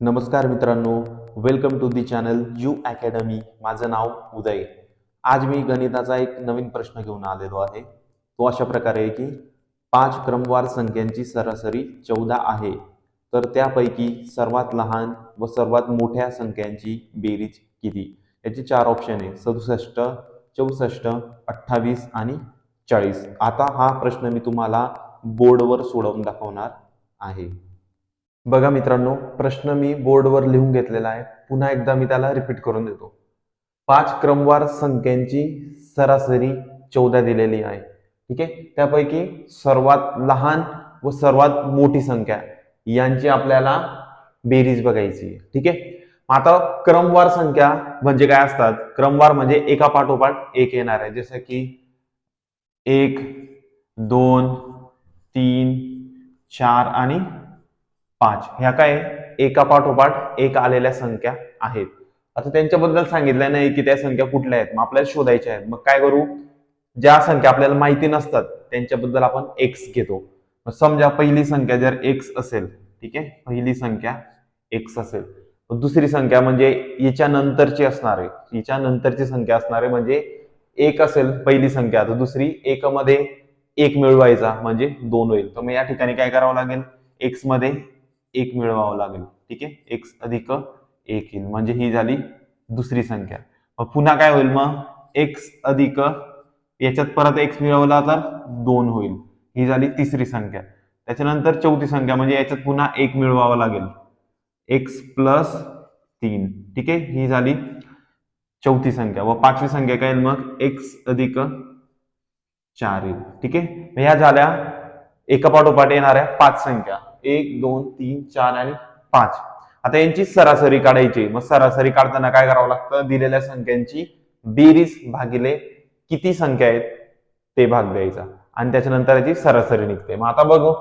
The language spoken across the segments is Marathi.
नमस्कार मित्रांनो welcome to the channel U academy माझं नाव उदय. आज मी गणिताचा एक नवीन प्रश्न घेऊन आलेलो आहे. तो अशा प्रकारे आहे की पाच क्रमवार संख्यांची सरासरी चौदा आहे. तर त्यापैकी सर्वात लहान व सर्वात मोठ्या संख्यांची बेरीज किती? याचे चार ऑप्शन आहे. सदुसष्ट चौसष्ट अठ्ठावीस आणि चाळीस. आता हा प्रश्न मी तुम्हाला बोर्डवर सोडवून दाखवणार आहे. बघा मित्रांनो प्रश्न मी बोर्डवर लिहून घेतलेला आहे. पुन्हा एकदा मी त्याला रिपीट करून देतो. पाच क्रमवार संख्यांची सरासरी चौदा दिलेली आहे. ठीक आहे? त्यापैकी सर्वात लहान व सर्वात मोठी संख्या यांची आपल्याला बेरीज बघायची ठीक आहे? आता क्रमवार संख्या म्हणजे काय असतात? क्रमवार म्हणजे एका पाठोपाठ एक येणार आहे. जसं की एक दोन तीन चार आणि पाच. ह्या काय? एका पाठोपाठ एक आलेल्या संख्या आहेत. आता त्यांच्याबद्दल सांगितलं नाही की त्या संख्या कुठल्या आहेत. मग आपल्याला शोधायच्या आहेत. मग काय करू? ज्या संख्या आपल्याला माहिती नसतात त्यांच्याबद्दल आपण एक्स घेतो. मग समजा पहिली संख्या जर एक्स असेल ठीक आहे? पहिली संख्या एक्स असेल. मग दुसरी संख्या म्हणजे याच्या नंतरची असणार. आहे याच्या नंतरची संख्या असणार आहे म्हणजे एक असेल पहिली संख्या. तर दुसरी एक मध्ये एक मिळवायचा म्हणजे दोन होईल. तर मग या ठिकाणी काय करावं लागेल? एक्समध्ये एक मिळवावं लागेल. ठीक आहे? एक्स अधिक एक येईल. म्हणजे ही झाली दुसरी संख्या. मग पुन्हा काय होईल मग? एक्स अधिक याच्यात परत एक्स मिळवला तर दोन होईल. ही झाली तिसरी संख्या. त्याच्यानंतर चौथी संख्या म्हणजे याच्यात पुन्हा एक मिळवावं लागेल. एक्स प्लस तीन. ठीक आहे? ही झाली चौथी संख्या. व पाचवी संख्या काय येईल मग? एक्स अधिक चार येईल. ठीक आहे? ह्या झाल्या. एका पाठोपाठ येणाऱ्या पाच संख्या. एक दोन तीन चार आणि पाच. आता यांची सरासरी काढायची. मग सरासरी काढताना काय करावं लागतं? दिलेल्या संख्यांची बेरीज भागिले किती संख्या आहेत? ते भाग द्यायचा. आणि त्याच्यानंतर याची सरासरी निघते. मग आता बघू.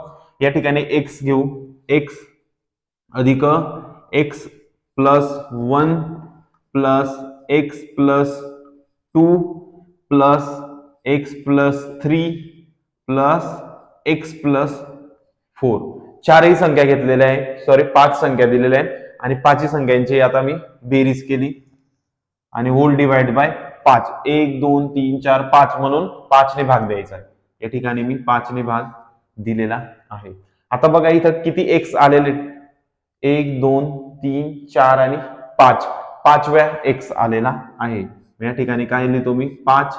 या ठिकाणी एक्स घेऊ. एक्स अधिक X plus one plus X plus two plus X plus three plus X plus four. चारही संख्या घेतलेल्या आहे. सॉरी पाच संख्या दिलेल्या आहेत. आणि पाचही संख्यांची आता मी बेरीज केली. आणि होल डिवाइड बाय पाच. एक दोन तीन चार पाच म्हणून पाचने भाग द्यायचा आहे. या ठिकाणी मी पाचने भाग दिलेला आहे. आता बघा इथं किती एक्स आलेले एक दोन तीन चार आणि पाच. पाचव्या एक्स आलेला आहे. या ठिकाणी काय लिहितो मी? पाच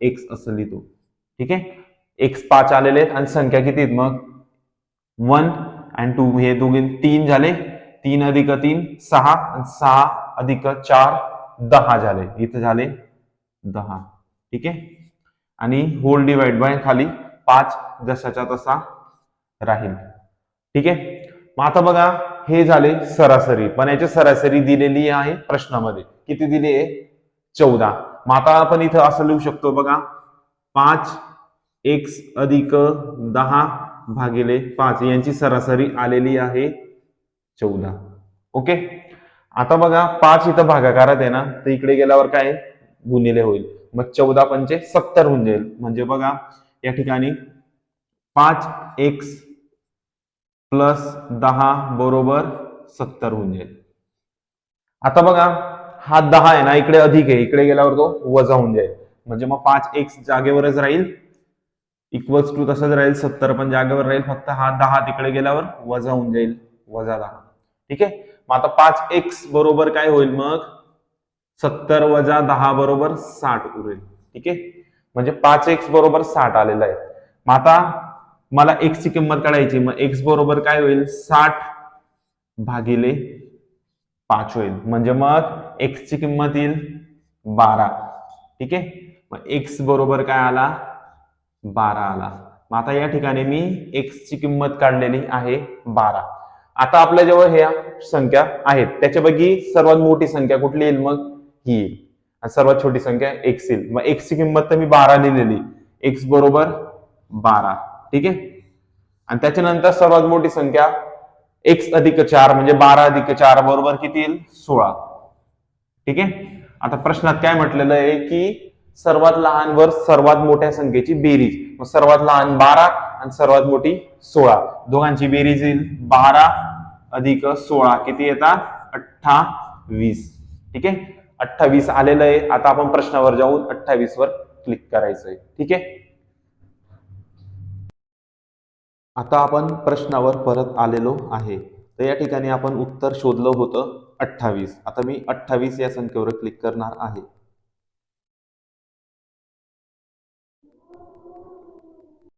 एक्स असं लिहितो. ठीक आहे? एक्स पाच आलेले आहेत आणि संख्या किती आहेत मग? वन अँड टू हे दोघे तीन झाले. तीन अधिक तीन सहा सहा अधिक चार दहा झाले. इथं झाले दहा. ठीक आहे? आणि होल डिवाइड बाय खाली पाच जशाचा तसा राहील. ठीक आहे? मग आता बघा हे झाले सरासरी. पण याची सरासरी दिलेली आहे प्रश्नामध्ये. किती दिली आहे? चौदा. मग आता आपण इथं असं लिहू शकतो बघा. पाच एक्स अधिक दहा भागिले पाच. यांची सरासरी आलेली आहे चौदा. ओके? आता बघा पाच इथं भागाकारात आहे ना तर इकडे गेल्यावर काय गुणिले होईल. मग चौदा पंचे सत्तर होऊन जाईल. म्हणजे बघा या ठिकाणी पाच एक्स प्लस दहा बरोबर सत्तर होऊन जाईल. आता बघा हा दहा आहे ना इकडे अधिक आहे. इकडे गेल्यावर तो वजा होऊन जाईल. म्हणजे मग पाच एक्स जागेवरच राहील. इक्वल्स टू तसंच राहील सत्तर पण जागेवर राहील फक्त हा दहा तिकडे गेल्यावर वजा होऊन जाईल वजा दहा. ठीक आहे? मग आता पाच एक्स बरोबर काय होईल मग? सत्तर वजा दहा बरोबर साठ उरेल. ठीक आहे? म्हणजे पाच एक्स बरोबर साठ आलेला आहे. मग आता मला एक्स ची किंमत काढायची मग एक्स बरोबर काय होईल? साठ भागिले पाच होईल. म्हणजे मग एक्स ची किंमत येईल बारा. ठीक आहे? मग एक्स बरोबर काय आला? बारा आला. मग आता या ठिकाणी मी एक्स ची किंमत काढलेली आहे बारा. आता आपल्या जवळ ह्या संख्या आहेत. त्याच्यापैकी सर्वात मोठी संख्या कुठली येईल मग? ही येईल. आणि सर्वात छोटी संख्या एक्स येईल. मग एक्स ची किंमत तर मी बारा लिहिलेली. एक्स बरोबर बारा. ठीक आहे? आणि त्याच्यानंतर सर्वात मोठी संख्या एक्स अधिक चार म्हणजे बारा अधिक चार बरोबर किती येईल? सोळा. ठीक आहे? आता प्रश्नात काय म्हटलेलं आहे की सर्वात लहान वर सर्वात मोठ्या संख्येची बेरीज. मग सर्वात लहान बारा आणि सर्वात मोठी सोळा. दोघांची बेरीज येईल बारा अधिक सोळा. किती येतात? अठ्ठावीस. ठीक आहे? अठ्ठावीस आलेलं आहे. आता आपण प्रश्नावर जाऊन अठ्ठावीस वर क्लिक करायचंय. ठीक आहे? आता आपण प्रश्नावर परत आलेलो आहे. तर या ठिकाणी आपण उत्तर शोधलं होतं अठ्ठावीस. आता मी अठ्ठावीस या संख्येवर क्लिक करणार आहे.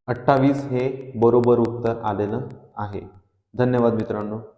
अठ्ठावीस हे बरोबर उत्तर आलेलं आहे. धन्यवाद मित्रांनो.